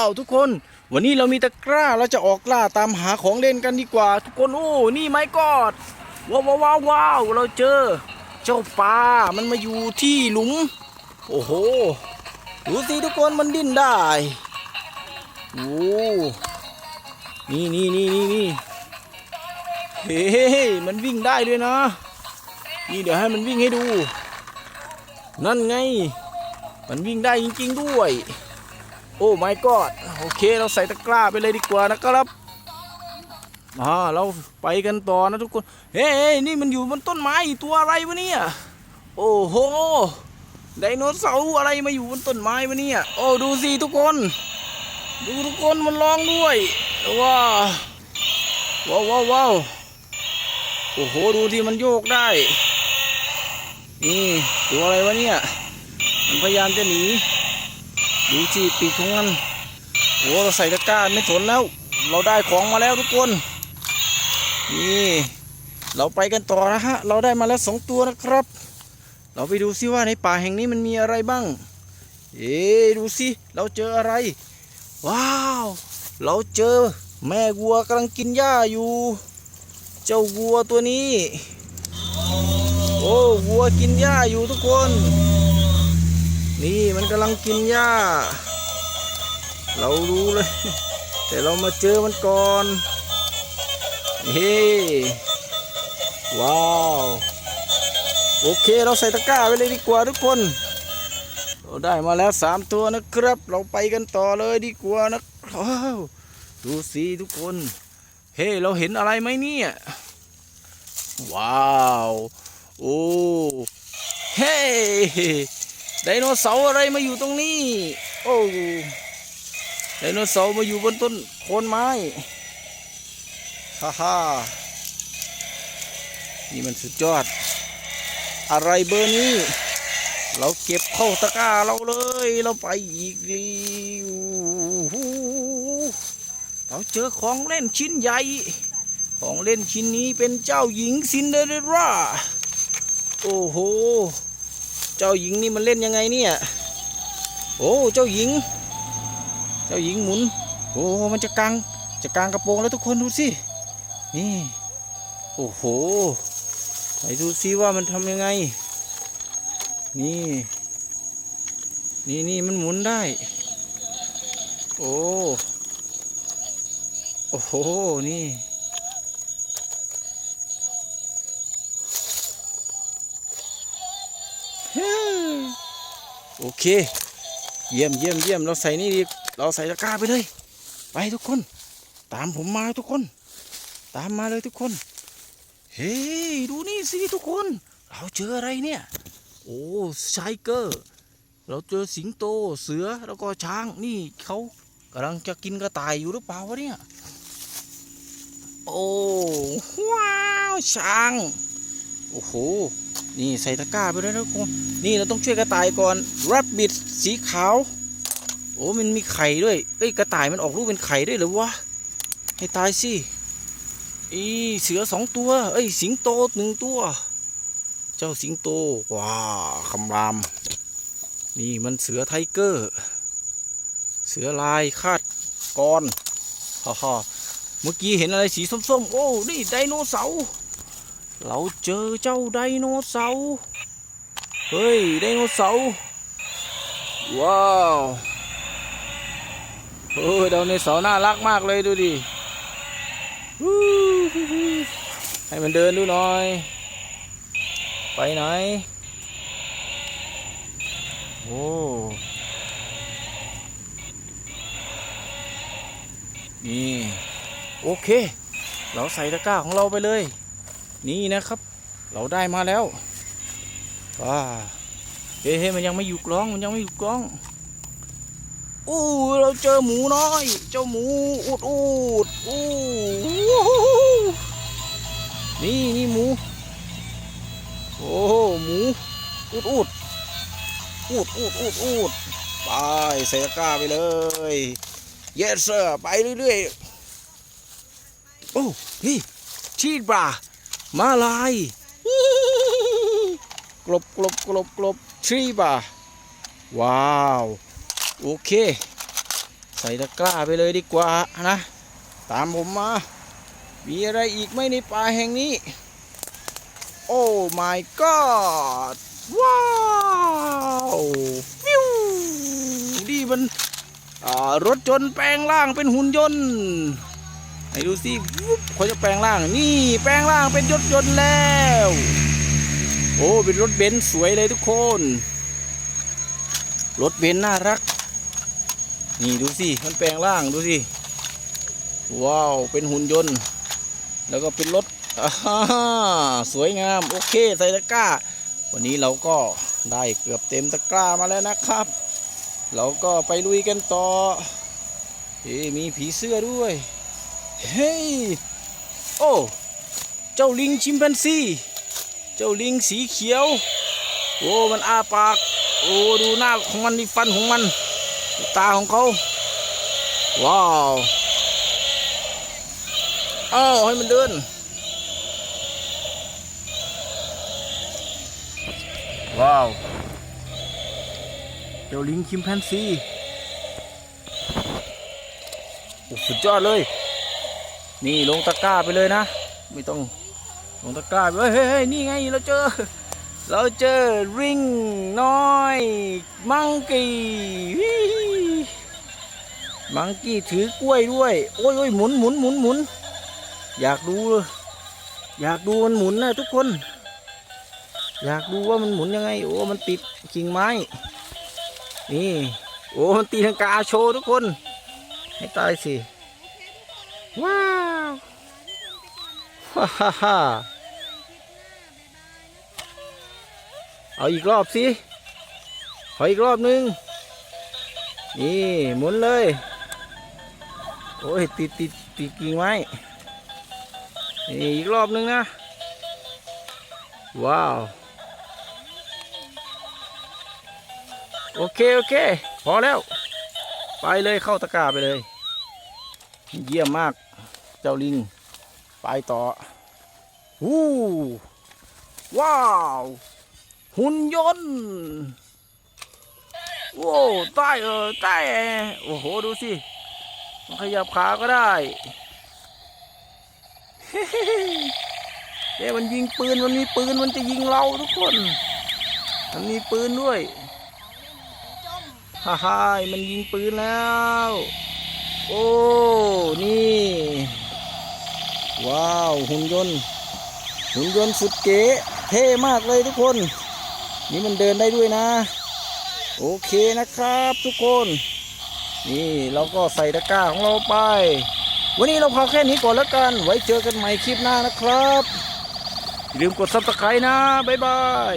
เอาทุกคนวันนี้เรามีตะกร้าเราจะออกล่าตามหาของเล่นกันดีกว่า ทุกคนโอ้นี่ไม้กอดว้าวว้าวว้าวว้าวเราเจอ เจ้าปลามันมาอยู่ที่หลุม โอ้โหดูสิทุกคนมันดิ้นได้โอ้นี่นี่นี่นี่นี่เฮ้ยมันวิ่งได้ด้วยนะ นี่เดี๋ยวให้มันวิ่งให้ดู นั่นไง มันวิ่งได้จริง ๆ ด้วย โอ้ my god โอเคเราใส่ตะกร้าไปเลยดีกว่านะครับอ่าเราไปกันต่อนะทุกคนเฮ้ยนี่มันอยู่บนต้นไม้ตัวอะไรวะเนี่ยโอ้โหไดโนเสาร์อะไรมาอยู่บนต้นไม้วะเนี่ยโอ้ดูสิทุกคน ดูทุกคนมันร้องด้วยว้าวว้าวว้าวว้าวโอ้โหดูที่มันโยกได้นี่ตัวอะไรวะเนี่ยมันพยายามจะหนี ดูจีปีกของมันโอ้เราใส่ตะกร้าไม่สนแล้ว เราได้ของมาแล้วทุกคน นี่เราไปกันต่อนะฮะ เราได้มาแล้วสองตัวนะครับ เราไปดูซิว่าในป่าแห่งนี้มันมีอะไรบ้าง เอ๊ดูสิเราเจออะไร ว้าว เราเจอแม่วัวกำลังกินหญ้าอยู่ เจ้าวัวตัวนี้ โอ้วัวกินหญ้าอยู่ทุกคน นี่มันกำลังกินหญ้า เรารู้เลย แต่เรามาเจอมันก่อนเฮ้ว้าว โอเคเราใส่ตะกร้าไว้เลยดีกว่าทุกคน เราได้มาแล้วสามตัวนะครับ เราไปกันต่อเลยดีกว่านะครับดูสิทุกคน เฮ้ เราเห็นอะไรไหมเนี่ย ว้าว โอ้ เฮ้ ไดโนเสาร์อะไรมาอยู่ตรงนี้ โอ้ไดโนเสาร์มาอยู่บนต้นโคนไม้ฮ่าฮ่านี่มันสุดยอด อะไรเบอร์นี้ เราเก็บเข้าตะกร้าเราเลย เราไปอีกดีเราเจอของเล่นชิ้นใหญ่ ของเล่นชิ้นนี้เป็นเจ้าหญิงซินเดอเรลล่า โอ้โห เจ้าหญิงนี่มันเล่นยังไงเนี่ยโอ้เจ้าหญิง เจ้าหญิงหมุนโอ้มันจะกางจะกางกระโปรงแล้วทุกคนดูสินี่โอ้โหไหนดูซิว่ามันทำยังไง นี่ นี่นี่มันหมุนได้ โอ้ โอ้โห นี่ โอเค เยี่ยมเยี่ยมเยี่ยมเราใส่นี่ดีเราใส่ตะกร้าไปเลย ไปทุกคน ตามผมมาทุกคน ตามมาเลยทุกคน เฮ้ยดูนี่สิทุกคน เราเจออะไรเนี่ย โอ้ไชเกอร์ เราเจอสิงโตเสือแล้วก็ช้างนี่เขากำลังจะกินกระต่ายอยู่หรือเปล่าวะเนี่ย โอ้ว้าวช้าง โอ้โห นี่ใส่ตะกร้าไปเลยนะทุกคนนี่เราต้องช่วยกระต่ายก่อน rabbit สีขาว โอ้มันมีไข่ด้วยเอ้ยกระต่ายมันออกลูกเป็นไข่ด้วยหรือวะให้ตายสิอีเสือสองตัวเอ้ยสิงโตหนึ่งตัว เจ้าสิงโตว้าคำราม นี่มันเสือไทเกอร์ เสือลายคาดกรฮ่าฮ่าเมื่อกี้เห็นอะไรสีส้มๆ โอ้ นี่ไดโนเสาร์ เราเจอเจ้าไดโนเสาร์เฮ้ยไดโนเสาร์ว้าวเฮ้ยไดโนเสาร์น่ารักมากเลยดูดิให้มันเดินดูหน่อย ไปไหน โอ้นี่ โอเค เราใส่ตะกร้าของเราไปเลย นี่นะครับ เราได้มาแล้วว้าเฮ้ยมันยังไม่อยู่กล้องมันยังไม่อยู่กล้องอู้เราเจอหมูน้อย เจ้าหมูอุดอุดอู้นี่นี่หมู โอ้หมูอุดอุดอุดอุดอุดอุดไปใส่ตะกร้าไปเลย yes sir ไปเรื่อยๆโอ้นี่ชีดบรา มาลายกลบกลบกลบกลบทรีบาว้าว โอเค ใส่ตะกร้าไปเลยดีกว่านะ ตามผมมา มีอะไรอีกไหมในป่าแห่งนี้ โอ้ my god ว้าวฟิวนี่มันรถยนแปลงร่างเป็นหุ่นยนต์ ดูสิวูบเขาจะแปลงร่างนี่แปลงร่างเป็นรถยนต์แล้ว โอ้เป็นรถเบนซ์สวยเลยทุกคน รถเบนซ์น่ารัก นี่ดูสิมันแปลงร่างดูสิว้าวเป็นหุ่นยนต์ แล้วก็เป็นรถสวยงามโอเคใส่ตะกร้า วันนี้เราก็ได้เกือบเต็มตะกร้ามาแล้วนะครับ เราก็ไปลุยกันต่อเฮ้มีผีเสื้อด้วย เฮ้ยโอ้เจ้าลิงชิมแปนซีเจ้าลิงสีเขียว โอ้มันอ้าปากโอ้ดูหน้าของมันนี่ฟันของมัน ตาของเขาว้าวเอ้าให้มันเดินว้าวเจ้าลิงคิมแพนซีโอ้สุดยอดเลย นี่ลงตะกร้าไปเลยนะ ไม่ต้องลงตะกร้าไปเฮ้ยเฮ้ยนี่ไงเราเจอ เราเจอริงน้อยมังกี้มังกี้ถือกล้วยด้วย โอ้ยโอ้ยหมุนหมุนหมุนหมุนอยากดู อยากดูมันหมุนนะทุกคน อยากดูว่ามันหมุนยังไง โอ้มันติดกิ่งไม้ นี่ โอ้มันตีลังกาโชว์ทุกคน ให้ตายสิว้า ฮ่าฮ่าฮ่าเอาอีกรอบสิ ขออีกรอบนึง นี่หมุนเลย โอ้ยติดติดติดกิ่งไม้นี่อีกรอบนึงนะ ว้าว โอเค โอเค พอแล้ว ไปเลยเข้าตะกร้าไปเลย เยี่ยมมาก เจ้าลิง ไปต่อ วู้ว้าว หุ่นยนต์โว้วใต้เออใต้แอร์โอ้โห ดูสิ ขยับขาก็ได้เอ๊มันยิงปืน มันมีปืน มันจะยิงเราทุกคน มันมีปืนด้วย ฮ่าฮ่ามันยิงปืนแล้ว โอ้ นี่ ว้าว หุ่นยนต์ หุ่นยนต์สุดเก๋เท่มากเลยทุกคน นี่มันเดินได้ด้วยนะ โอเคนะครับทุกคน นี่เราก็ใส่ตะกร้าของเราไป วันนี้เราพอแค่นี้ก่อนแล้วกัน ไว้เจอกันใหม่คลิปหน้านะครับอย่าลืมกดซับสไคร b e นะ บ๊ายบาย